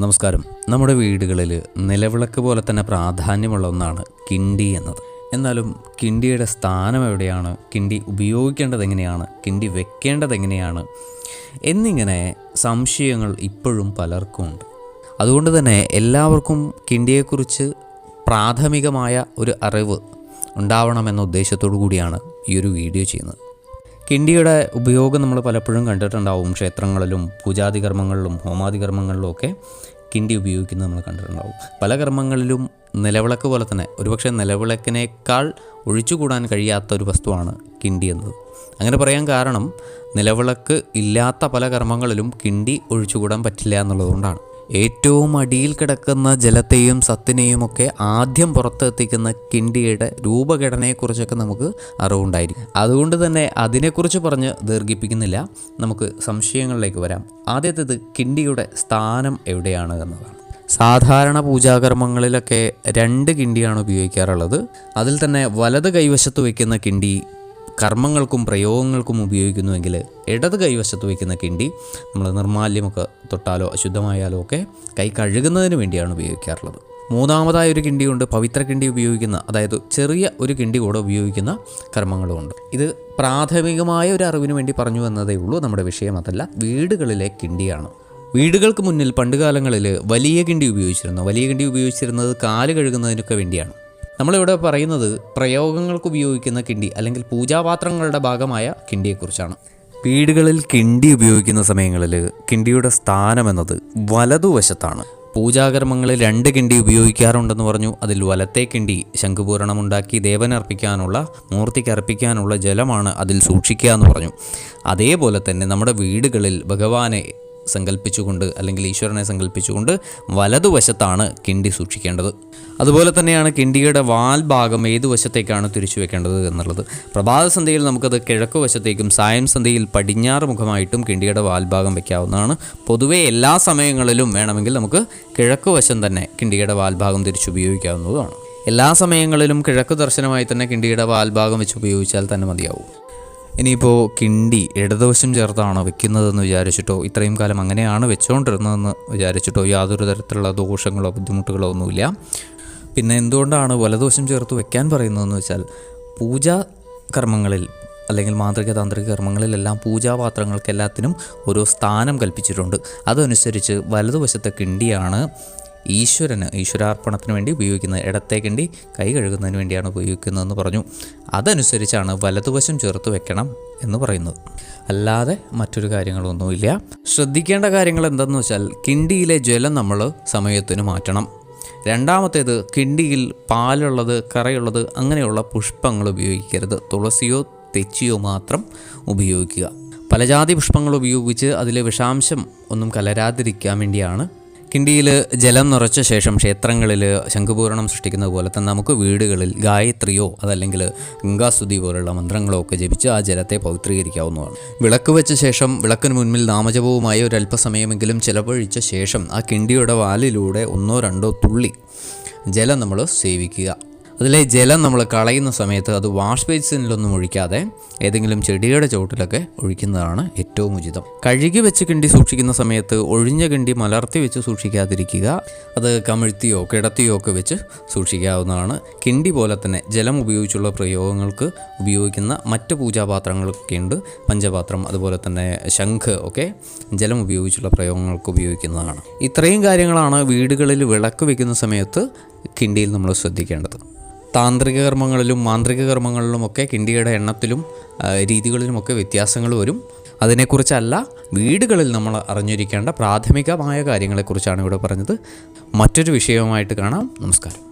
നമസ്കാരം. നമ്മുടെ വീടുകളിൽ നിലവിളക്ക് പോലെ തന്നെ പ്രാധാന്യമുള്ള ഒന്നാണ് കിണ്ടി എന്നത്. എന്നാലും കിണ്ടിയുടെ സ്ഥാനം എവിടെയാണ്? കിണ്ടി ഉപയോഗിക്കേണ്ടത് എങ്ങനെയാണ്? കിണ്ടി വെക്കേണ്ടത് എങ്ങനെയാണ്? എന്നിങ്ങനെ സംശയങ്ങൾ ഇപ്പോഴും പലർക്കും ഉണ്ട്. അതുകൊണ്ട് തന്നെ എല്ലാവർക്കും കിണ്ടിയെക്കുറിച്ച് പ്രാഥമികമായ ഒരു അറിവ് ഉണ്ടാവണമെന്ന ഉദ്ദേശത്തോടു കൂടിയാണ് ഈ ഒരു വീഡിയോ ചെയ്യുന്നത്. കിണ്ടിയുടെ ഉപയോഗം നമ്മൾ പലപ്പോഴും കണ്ടിട്ടുണ്ടാവും. ക്ഷേത്രങ്ങളിലും പൂജാതി കർമ്മങ്ങളിലും കർമ്മങ്ങളിലും ഒക്കെ കിണ്ടി ഉപയോഗിക്കുന്നത് നമ്മൾ കണ്ടിട്ടുണ്ടാവും. പല കർമ്മങ്ങളിലും നിലവിളക്ക് പോലെ തന്നെ ഒരുപക്ഷെ നിലവിളക്കിനേക്കാൾ ഒഴിച്ചുകൂടാൻ കഴിയാത്ത ഒരു വസ്തുവാണ് കിണ്ടി എന്നത്. അങ്ങനെ പറയാൻ കാരണം നിലവിളക്ക് ഇല്ലാത്ത പല കർമ്മങ്ങളിലും കിണ്ടി ഒഴിച്ചുകൂടാൻ പറ്റില്ല എന്നുള്ളതുകൊണ്ടാണ് ഏറ്റവും അടിയിൽ കിടക്കുന്ന ജലത്തെയും സത്തിനെയും ഒക്കെ ആദ്യം പുറത്തെത്തിക്കുന്ന കിണ്ടിയുടെ രൂപഘടനയെക്കുറിച്ചൊക്കെ നമുക്ക് അറിവുണ്ടായിരിക്കും. അതുകൊണ്ട് തന്നെ അതിനെക്കുറിച്ച് പറഞ്ഞ് ദീർഘിപ്പിക്കുന്നില്ല. നമുക്ക് സംശയങ്ങളിലേക്ക് വരാം. ആദ്യത്തേത് കിണ്ടിയുടെ സ്ഥാനം എവിടെയാണ് എന്നതാണ്. സാധാരണ പൂജാകർമ്മങ്ങളിലൊക്കെ രണ്ട് കിണ്ടിയാണ് ഉപയോഗിക്കാറുള്ളത്. അതിൽ തന്നെ വലത് കൈവശത്ത് വയ്ക്കുന്ന കിണ്ടി കർമ്മങ്ങൾക്കും പ്രയോഗങ്ങൾക്കും ഉപയോഗിക്കുന്നുവെങ്കിൽ ഇടത് കൈവശത്ത് വയ്ക്കുന്ന കിണ്ടി നമ്മൾ നിർമാല്യമൊക്കെ തൊട്ടാലോ അശുദ്ധമായാലോ ഒക്കെ കൈ കഴുകുന്നതിന് വേണ്ടിയാണ് ഉപയോഗിക്കാറുള്ളത്. മൂന്നാമതായ ഒരു കിണ്ടി കിണ്ടിയുണ്ട് പവിത്ര കിണ്ടി ഉപയോഗിക്കുന്ന അതായത് ചെറിയ ഒരു കിണ്ടി കൂടെ ഉപയോഗിക്കുന്ന കർമ്മങ്ങളുമുണ്ട്. ഇത് പ്രാഥമികമായ ഒരു അറിവിന് വേണ്ടി പറഞ്ഞു വന്നതേ ഉള്ളൂ. നമ്മുടെ വിഷയം അതല്ല വീടുകളിലെ കിണ്ടിയാണ്. വീടുകൾക്ക് മുന്നിൽ പണ്ടുകാലങ്ങളിൽ വലിയ കിണ്ടി ഉപയോഗിച്ചിരുന്നു. വലിയ കിണ്ടി ഉപയോഗിച്ചിരുന്നത് കാൽ കഴുകുന്നതിനൊക്കെ വേണ്ടിയാണ്. നമ്മളിവിടെ പറയുന്നത് പ്രയോഗങ്ങൾക്ക് ഉപയോഗിക്കുന്ന കിണ്ടി അല്ലെങ്കിൽ പൂജാപാത്രങ്ങളുടെ ഭാഗമായ കിണ്ടിയെക്കുറിച്ചാണ്. വീടുകളിൽ കിണ്ടി ഉപയോഗിക്കുന്ന സമയങ്ങളിൽ കിണ്ടിയുടെ സ്ഥാനം എന്നത് വലതുവശത്താണ്. പൂജാകർമ്മങ്ങളിൽ രണ്ട് കിണ്ടി ഉപയോഗിക്കാറുണ്ടെന്ന് പറഞ്ഞു. അതിൽ വലത്തെ കിണ്ടി ശംഖുപൂരണമുണ്ടാക്കി ദേവനർപ്പിക്കാനുള്ള മൂർത്തിക്ക് അർപ്പിക്കാനുള്ള ജലമാണ് അതിൽ സൂക്ഷിക്കുക എന്ന് പറഞ്ഞു. അതേപോലെ തന്നെ നമ്മുടെ വീടുകളിൽ ഭഗവാനെ സങ്കല്പിച്ചുകൊണ്ട് അല്ലെങ്കിൽ ഈശ്വരനെ സങ്കല്പിച്ചുകൊണ്ട് വലതുവശത്താണ് കിണ്ടി സൂക്ഷിക്കേണ്ടത്. അതുപോലെ തന്നെയാണ് കിണ്ടിയുടെ വാൽ ഭാഗം ഏതു വശത്തേക്കാണ് തിരിച്ചു വെക്കേണ്ടത് എന്നുള്ളത്. പ്രഭാത സന്ധ്യയിൽ നമുക്കത് കിഴക്ക് വശത്തേക്കും സായം സന്ധ്യയിൽ പടിഞ്ഞാറ് മുഖമായിട്ടും കിണ്ടിയുടെ വാൽഭാഗം വെക്കാവുന്നതാണ്. പൊതുവെ എല്ലാ സമയങ്ങളിലും വേണമെങ്കിൽ നമുക്ക് കിഴക്ക് വശം തന്നെ കിണ്ടിയുടെ വാൽഭാഗം തിരിച്ചുപയോഗിക്കാവുന്നതുമാണ്. എല്ലാ സമയങ്ങളിലും കിഴക്ക് ദർശനമായി തന്നെ കിണ്ടിയുടെ വാൽഭാഗം വെച്ച് ഉപയോഗിച്ചാൽ തന്നെ മതിയാവും. ഇനിയിപ്പോൾ കിണ്ടി ഇടതുവശം ചേർത്താണോ വെക്കുന്നതെന്ന് വിചാരിച്ചിട്ടോ? ഇത്രയും കാലം അങ്ങനെയാണ് വെച്ചുകൊണ്ടിരുന്നതെന്ന് വിചാരിച്ചിട്ടോ? യാതൊരു തരത്തിലുള്ള ദോഷങ്ങളോ ബുദ്ധിമുട്ടുകളോ ഒന്നുമില്ല. പിന്നെ എന്തുകൊണ്ടാണ് വലതുവശം ചേർത്ത് വെക്കാൻ പറയുന്നതെന്ന് വെച്ചാൽ പൂജാ കർമ്മങ്ങളിൽ അല്ലെങ്കിൽ മാന്ത്രിക താന്ത്രിക കർമ്മങ്ങളിലെല്ലാം പൂജാപാത്രങ്ങൾക്ക് എല്ലാത്തിനും ഓരോ സ്ഥാനം കൽപ്പിച്ചിട്ടുണ്ട്. അതനുസരിച്ച് വലതുവശത്തെ കിണ്ടിയാണ് ഈശ്വരന് ഈശ്വരാർപ്പണത്തിന് വേണ്ടി ഉപയോഗിക്കുന്നത് ഇടത്തേക്കിണ്ടി കിണ്ടി കൈ കഴുകുന്നതിന് വേണ്ടിയാണ് ഉപയോഗിക്കുന്നതെന്ന് പറഞ്ഞു. അതനുസരിച്ചാണ് വലതുവശം ചേർത്ത് വെക്കണം എന്ന് പറയുന്നത്. അല്ലാതെ മറ്റൊരു കാര്യങ്ങളൊന്നുമില്ല. ശ്രദ്ധിക്കേണ്ട കാര്യങ്ങൾ എന്തെന്ന് വെച്ചാൽ കിണ്ടിയിലെ ജലം നമ്മൾ സമയത്തിന് മാറ്റണം. രണ്ടാമത്തേത് കിണ്ടിയിൽ പാലുള്ളത് കറയുള്ളത് അങ്ങനെയുള്ള പുഷ്പങ്ങൾ ഉപയോഗിക്കരുത്. തുളസിയോ തെച്ചിയോ മാത്രം ഉപയോഗിക്കുക. പലജാതി പുഷ്പങ്ങൾ ഉപയോഗിച്ച് അതിലെ വിഷാംശം ഒന്നും കലരാതിരിക്കാൻ വേണ്ടിയാണ് കിണ്ടിയിൽ ജലം നിറച്ച ശേഷം ക്ഷേത്രങ്ങളിൽ ശംഖുപൂരണം സൃഷ്ടിക്കുന്നത് പോലെ തന്നെ നമുക്ക് വീടുകളിൽ ഗായത്രിയോ അതല്ലെങ്കിൽ ഗംഗാസ്തുതി പോലുള്ള മന്ത്രങ്ങളോ ഒക്കെ ജപിച്ച് ആ ജലത്തെ പവിത്രീകരിക്കാവുന്നതാണ്. വിളക്ക് വെച്ച ശേഷം വിളക്കിന് മുന്നിൽ നാമജപവുമായി ഒരു അല്പസമയമെങ്കിലും ചിലവഴിച്ച ശേഷം ആ കിണ്ടിയുടെ വാലിലൂടെ ഒന്നോ രണ്ടോ തുള്ളി ജലം നമ്മൾ സേവിക്കുക. അതിലെ ജലം നമ്മൾ കളയുന്ന സമയത്ത് അത് വാഷ് ബേസിനിലൊന്നും ഒഴിക്കാതെ ഏതെങ്കിലും ചെടിയുടെ ചുവട്ടിലൊക്കെ ഒഴിക്കുന്നതാണ് ഏറ്റവും ഉചിതം. കഴുകി വെച്ച് കിണ്ടി സൂക്ഷിക്കുന്ന സമയത്ത് ഒഴിഞ്ഞ കിണ്ടി മലർത്തി വെച്ച് സൂക്ഷിക്കാതിരിക്കുക അത് കമിഴ്ത്തിയോ കിടത്തിയോ ഒക്കെ വെച്ച് സൂക്ഷിക്കാവുന്നതാണ്. കിണ്ടി പോലെ തന്നെ ജലം ഉപയോഗിച്ചുള്ള പ്രയോഗങ്ങൾക്ക് ഉപയോഗിക്കുന്ന മറ്റ് പൂജാപാത്രങ്ങളൊക്കെ ഉണ്ട്. പഞ്ചപാത്രം അതുപോലെ തന്നെ ശംഖ് ഒക്കെ ജലം ഉപയോഗിച്ചുള്ള പ്രയോഗങ്ങൾക്ക് ഉപയോഗിക്കുന്നതാണ്. ഇത്രയും കാര്യങ്ങളാണ് വീടുകളിൽ വിളക്ക് വയ്ക്കുന്ന സമയത്ത് കിണ്ടിയിൽ നമ്മൾ ശ്രദ്ധിക്കേണ്ടത്. താന്ത്രിക കർമ്മങ്ങളിലും മാന്ത്രിക കർമ്മങ്ങളിലുമൊക്കെ കിണ്ടിയുടെ എണ്ണത്തിലും രീതികളിലുമൊക്കെ വ്യത്യാസങ്ങൾ വരും. അതിനെക്കുറിച്ചല്ല വീടുകളിൽ നമ്മൾ അറിഞ്ഞിരിക്കേണ്ട പ്രാഥമികമായ കാര്യങ്ങളെക്കുറിച്ചാണ് ഇവിടെ പറഞ്ഞത്. മറ്റൊരു വിഷയവുമായിട്ട് കാണാം. നമസ്കാരം.